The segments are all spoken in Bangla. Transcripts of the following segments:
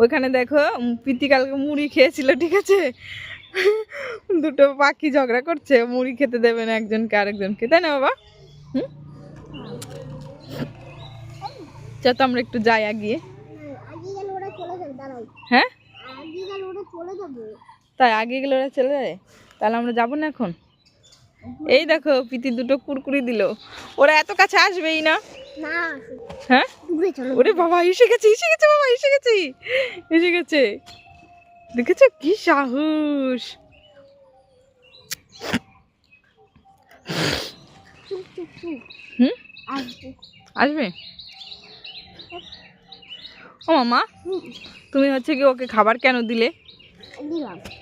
ওইখানে দেখো উম, প্রীতি কালকে মুড়ি খেয়েছিল ঠিক আছে? দুটো পাখি ঝগড়া করছে মুড়ি খেতে দেবে না একজনকে আরেকজনকে তাই না বাবা? হুম? তো আমরা একটু যাই আগিয়ে। হ্যাঁ? তাই আগে গেলে ওরা চলে যায় তাহলে আমরা যাব না এখন? এই দেখো প্রীতি দুটো কুরকুরি দিল। ওরা এত কাছে আসবেই না? হ্যাঁ? ওরে বাবা এসে গেছে এসে গেছে বাবা এসে গেছে। এসে গেছে। দেখেছ কি সাহস? হুম? আসবে। আসবে? ও মামা তুমি হচ্ছে কি ওকে খাবার কেন দিলে?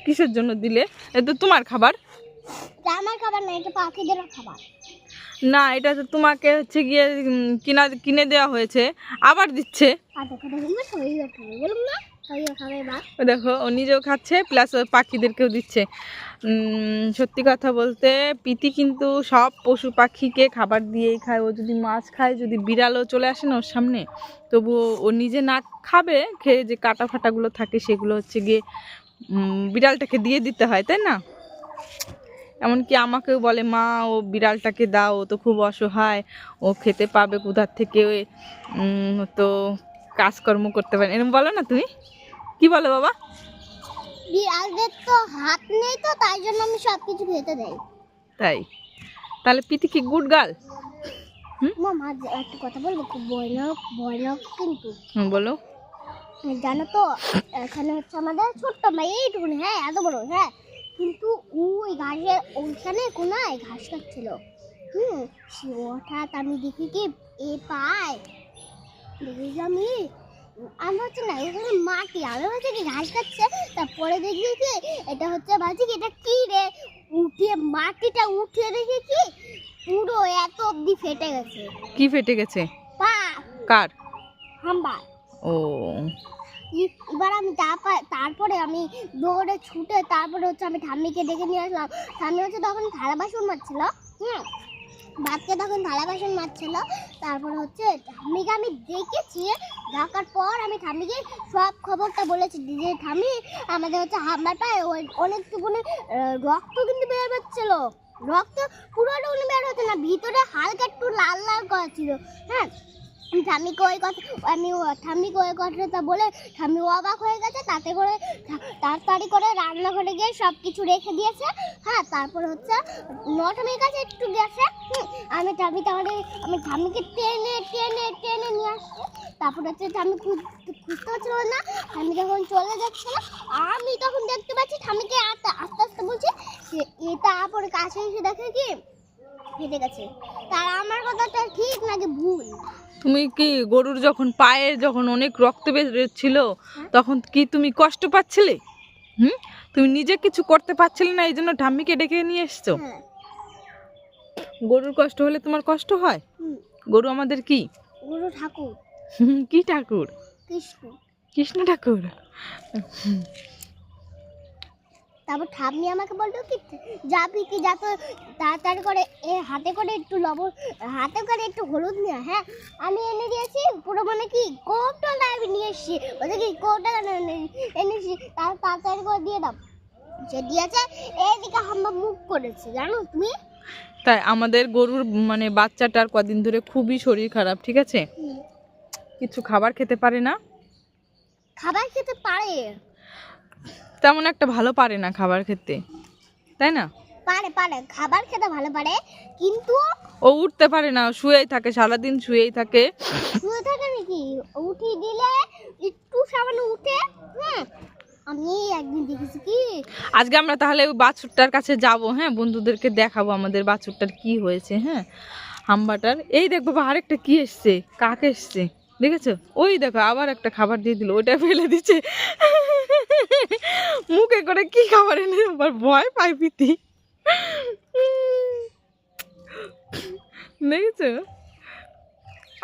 কিসের জন্য দিলে? এ তো তোমার খাবার। খাবার না এটা পাখিদেরও খাবার। না এটা তো তোমাকে হচ্ছে গিয়ে কিনা কিনে দেওয়া হয়েছে আবার দিচ্ছে। দেখো ও দেখো ও নিজেও খাচ্ছে প্লাস পাখিদেরকেও দিচ্ছে। সত্যি কথা বলতে পিতি কিন্তু সব পশু পাখিকে খাবার দিয়েই খায়। ও যদি মাছ খায় যদি বিড়ালও চলে আসে না ওর সামনে তবু ও নিজে না খাবে খেয়ে যে কাটা ফাটাগুলো থাকে সেগুলো হচ্ছে গিয়ে বিড়ালটাকে দিয়ে দিতে হয় তাই না? এমনকি আমাকেও বলে মা ও বিড়ালটাকে দাও ও তো খুব অসহায় ও খেতে পাবে কোথার থেকে তো কাজকর্ম করতে পারে এরকম বলো না তুমি? কি বলো বাবা? বিড়ালদের তো হাত নেই তো তাই জন্য আমি সব কিছু খেতে দেই। তাই? তাহলে পিতি কি গুড গার্ল? মামা একটা কথা বলব খুব ভয়ানক ভয়ানক কিন্তু। বলো। জানো তো এখানে হচ্ছে আমাদের ছোট্ট মেয়ে এইটুকুনি হ্যাঁ এত বড় হ্যাঁ। কিন্তু ওই ঘাসের ওইখানে কোনায় ঘাস কাটছিল। হুম সে হঠাৎ আমি দেখি কি এ পায়। দেখি আমি আমি হচ্ছে না এখানে মাটি আমি হচ্ছে কি ঘাস কাটছে। তারপরে দেখি কি এটা হচ্ছে ভাবছি কি এটা কি রে? উঠিয়ে মাটিটা উঠিয়ে দেখি কি পুরো এত অব্দি ফেটে গেছে। কি ফেটে গেছে? পা কার? হাম্বা ও। এবার আমি তারপর তারপরে আমি দৌড়ে ছুটে তারপরে হচ্ছে আমি ঠাম্মিকে ডেকে নিয়ে আসলাম। ঠাম্মি হচ্ছে তখন থালা বাসন মাজছিল, হুম? বাচ্চা তখন থালা বাসন মারছিল তারপর হচ্ছে ঠাম্মিকে আমি দেখেছি ডাকার পর আমি ঠাম্মিকে সব খবরটা বলেছি। যে ঠাম্মি, আমাদের হচ্ছে হাম্বার পায়ে অনেকটুকুনি রক্ত কিন্তু বের হচ্ছিল। রক্ত পুরোটা উনি বের হচ্ছে না, ভিতরে হালকা একটু লাল লাল করা ছিল হ্যাঁ? ঠাম্মিকে ওই কথা, আমি ঠাম্মিকে ওই কথাটা বলে ঠাম্মি অবাক হয়ে গেছে, তাতে করে তাড়াতাড়ি করে রান্নাঘরে গিয়ে সব কিছু রেখে দিয়েছে। হ্যাঁ তারপর হচ্ছে নটমের কাছে একটু গেছে আমি ঠাম্মি তাহলে, আমি ঠাম্মিকে টেনে টেনে টেনে নিয়ে আসছি। তারপর হচ্ছে ঠাম্মি খুঁজ খুঁজতে পারছিল না ঠাম্মি যখন চলে যাচ্ছিল, আমি তখন দেখতে পাচ্ছি ঠাম্মিকে আস্তে আস্তে বলছি তারপরে কাছে এসে দেখে কি? ফেটে গেছে। তার আমার কথাটা ঠিক নাকি ভুল। তুমি কি গরুর যখন পায়ে যখন অনেক রক্ত বেরোচ্ছিল তখন কি তুমি কষ্ট পাচ্ছিলে? হুম? তুমি নিজে কিছু করতে পারছিলে না এই জন্য ঠাম্মিকে ডেকে নিয়ে এসছো? হ্যাঁ। গরুর কষ্ট হলে তোমার কষ্ট হয়? গরু আমাদের কি? গুরু ঠাকুর। কি ঠাকুর? কৃষ্ণ। কৃষ্ণ ঠাকুর? তারপর ঠাম্মি আমাকে বলতো কি যা পিকি যা তো তাড়াতাড়ি করে এ হাতে করে একটু লবণ হাতে করে একটু হলুদ নিয়ে হ্যাঁ? আমি এনে দিয়েছি পুরো মানে কি কোপটা আমি নিয়ে এসেছি বলছে কি এনে- এনেছি তার তাড়াতাড়ি করে দিয়ে দাও। সে দিয়েছে এইদিকে হাম্বা মুখ করেছে জানো তুমি? তাই আমাদের গরুর মানে বাচ্চাটার কদিন ধরে খুবই শরীর খারাপ ঠিক আছে? কিছু খাবার খেতে পারে না? খাবার খেতে পারে। তেমন একটা ভালো পারে না খাবার খেতে। তাই না? পারে পারে। খাবার খেতে ভালো পারে কিন্তু ও উঠতে পারে না শুয়েই থাকে সারাদিন শুয়েই থাকে। শুয়ে থাকে নাকি? উঠিয়ে দিলে একটু সামান্য উঠে হ্যাঁ আমি একদিন দেখেছি কি? আজকে আমরা তাহলে ওই বাছুরটার কাছে যাব হ্যাঁ? বন্ধুদেরকে দেখাবো আমাদের বাছুরটার কি হয়েছে হ্যাঁ? হাম্বাটার। এই দেখব আরেকটা কি এসছে? কাক এসছে? দেখেছ? ওই দেখো, আবার একটা খাবার দিয়ে দিল ওটা ফেলে দিচ্ছে। মুখে করে কি খাবার এনে আবার ভয় পাই পিতি দেখেছ?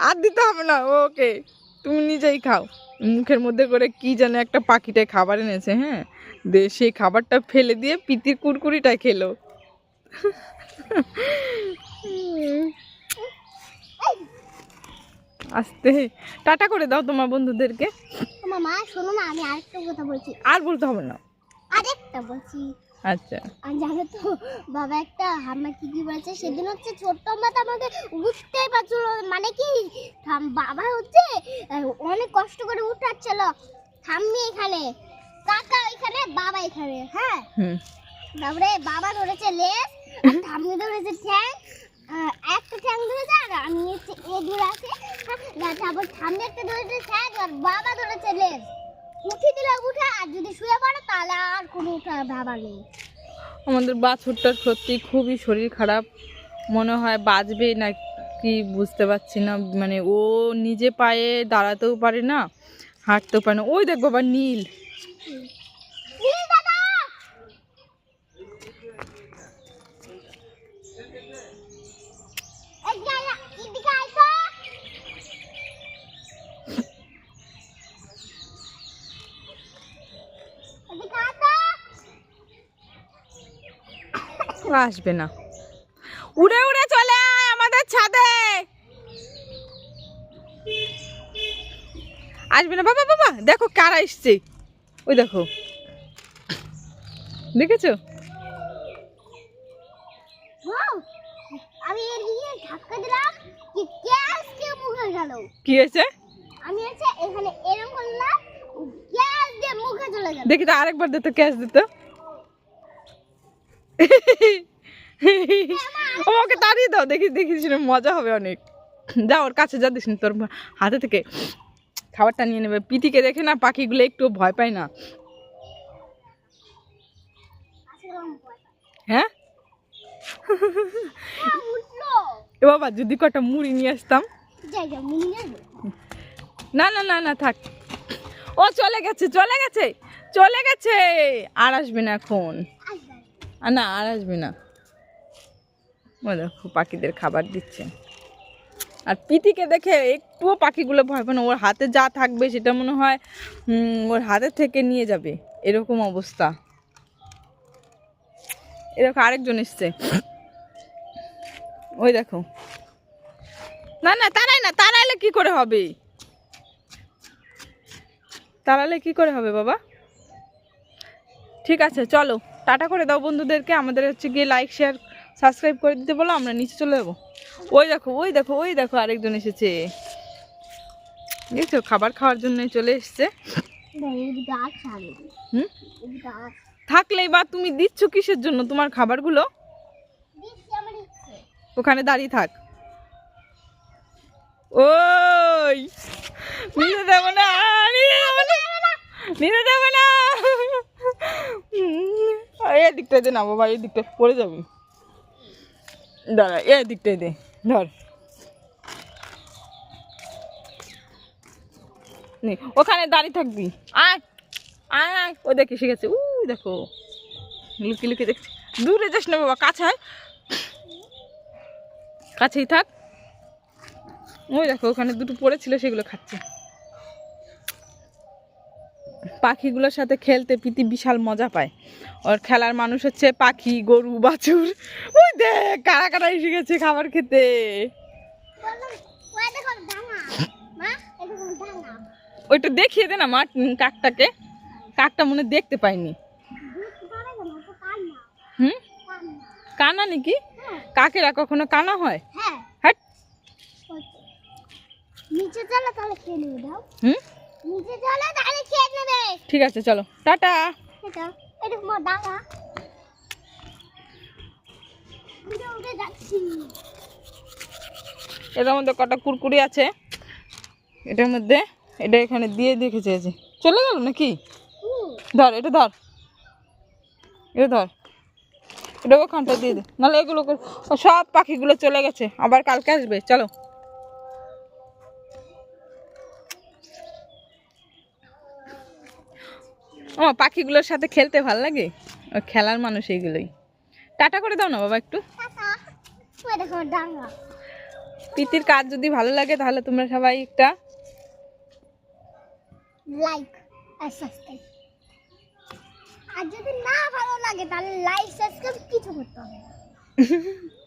আর দিতে হবে না, ওকে। তুমি নিজেই খাও। মুখের মধ্যে করে কি যেন একটা পাখিটায় খাবার এনেছে হ্যাঁ? দে, সেই খাবারটা ফেলে দিয়ে পিতির কুরকুরিটা খেলো। আসতে। টাটা করে দাও তোমার বন্ধুদেরকে। তোমার মা শোনো না আমি আরেকটা কথা বলছি। আর বলতে হবে না। আরেকটা বলছি। আচ্ছা। আর জানো তো বাবা একটা আমার কি কি বলেছে? সেদিন হচ্ছে ছোট্ট মাথা আমাকে উঠতেই পারছিল। মানে কি? থাম- বাবা হচ্ছে অনেক কষ্ট করে উঠাচ্ছিল। ঠাম্মি এখানে কাকা এখানে বাবা এখানে হ্যাঁ? তারপরে বাবা ধরেছে লেজ আর ঠাম্মি ধরেছে ঠ্যাং। একটা ঠ্যাং ধরেছে আর আমি এ দূরে আছে। হ্যাঁ, তারপর ঠাম্মি একটা ধরেছে ঠ্যাং আর বাবা ধরেছে লেজ। উঠে দিলে উঠে আর যদি শুয়ে পড়ে তাহলে আর কোনো উঠার ভাবা নেই। আমাদের বাছুরটার সত্যি খুবই শরীর খারাপ। মনে হয় বাঁচবে না কি বুঝতে পারছি না। মানে ও নিজে পায়ে দাঁড়াতেও পারে না হাঁটতেও পারে না। ওই দেখ বাবা নীল দাদা এদিকে আয় না, এদিকে আয় তো। এদিকে আয় তো। ও আসবে না। উড়ে উড়ে চলে আয় আমাদের ছাদে। আসবে না। বাবা বাবা দেখো কারা এসছে। ওই দেখো। দেখেছ? ধাক্কা দিলাম কি মুখে গেল। কি হয়েছে? আমি হচ্ছে এখানে এরকম করলাম গ্যাস দিয়ে মুখে চলে গেল। দেখি তো আরেকবার দিত ক্যাশ দিত? আমাকে তাড়িয়ে দাও, দেখি দেখি শুনে মজা হবে অনেক। যা, ওর কাছে যা দিস তোর হাতে থেকে খাবারটা নিয়ে নেবে। পিটিকে দেখে না, পাখিগুলো একটু ভয় পায় না। হ্যাঁ? এ বাবা, যদি কটা মুড়ি নিয়ে আসতাম। না না না না, থাক। ও চলে গেছে চলে গেছে চলে গেছে। আর আসবে না এখন। আর না, আর আসবে না। দেখো, পাখিদের খাবার দিচ্ছে। আর পিতিকে দেখে একটুও পাখিগুলো ভয় পায় না। ওর হাতে যা থাকবে সেটা মনে হয় ওর হাতে থেকে নিয়ে যাবে। এরকম অবস্থা। এরকম আরেকজন এসছে। ওই দেখো। না না, তারাই না, তারাইলে কি করে হবে? তাড়ালে কি করে হবে বাবা? ঠিক আছে, চলো। টাটা করে দাও বন্ধুদেরকে। আমাদের হচ্ছে গিয়ে লাইক শেয়ার সাবস্ক্রাইব করে দিতে বলো, আমরা নিচে চলে যাব। ওই দেখো ওই দেখো ওই দেখো আরেকজন এসেছে। দেখছ, খাবার খাওয়ার জন্যই চলে এসছে। থাকলেই বা তুমি দিচ্ছ কিসের জন্য? তোমার খাবারগুলো? ওখানে দাঁড়িয়ে থাক। ওই! নিতে দেবো না, নিতে দেবো না, নিতে দেবো না। এই দিকটায় দে না বাবা, এই দিকটা পড়ে যাবি। দাঁড়া, এই দিকটায় দে, ধর। ওখানে দাঁড়িয়ে থাকবি। আয় আয় আয়, ও দেখে শিখেছে উ দেখো। লুকি লুকি দেখছি। দূরে যাস না বাবা, কাছে কাছেই থাক। ওই দেখো, ওখানে দুটো পড়েছিল, সেগুলো খাচ্ছে। পাখিগুলোর সাথে খেলতে প্রীতি বিশাল মজা পায়। ওর খেলার মানুষ হচ্ছে পাখি গরু বাছুর। ওই দেখ কারা কারা এসে গেছে খাবার খেতে। ওইটা দেখিয়ে দে না মা কাকটাকে। কাকটা মনে দেখতে পাইনি হুম? কানা নাকি? কাকেরা কখনো কানা হয়? হ্যাঁ। নিচে চলে তাহলে খেয়ে দাও হুম নিচে চলে তাহলে খেয়ে নেবে ঠিক আছে চলো। টাটা। এটার মধ্যে কটা কুরকুরি আছে। এটার মধ্যে এটা এখানে দিয়ে দেখে চেয়েছি। চলে গেল নাকি? ধর এটা ধর। এটা ধর। এটা ওখানটা দিয়ে দে। নাহলে এগুলো সব পাখিগুলো চলে গেছে। আবার কালকে আসবে। চলো। ও পাখিগুলোর সাথে খেলতে ভালো লাগে? ও খেলার মানুষ এইগুলোই। টাটা করে দাও না বাবা একটু। প্রীতির কাজ যদি ভালো লাগে তাহলে তোমরা সবাই একটা লাইক আর সাবস্ক্রাইব আর যদি না ভালো লাগে তাহলে লাইক সাবস্ক্রাইব কিছু করতে হবে।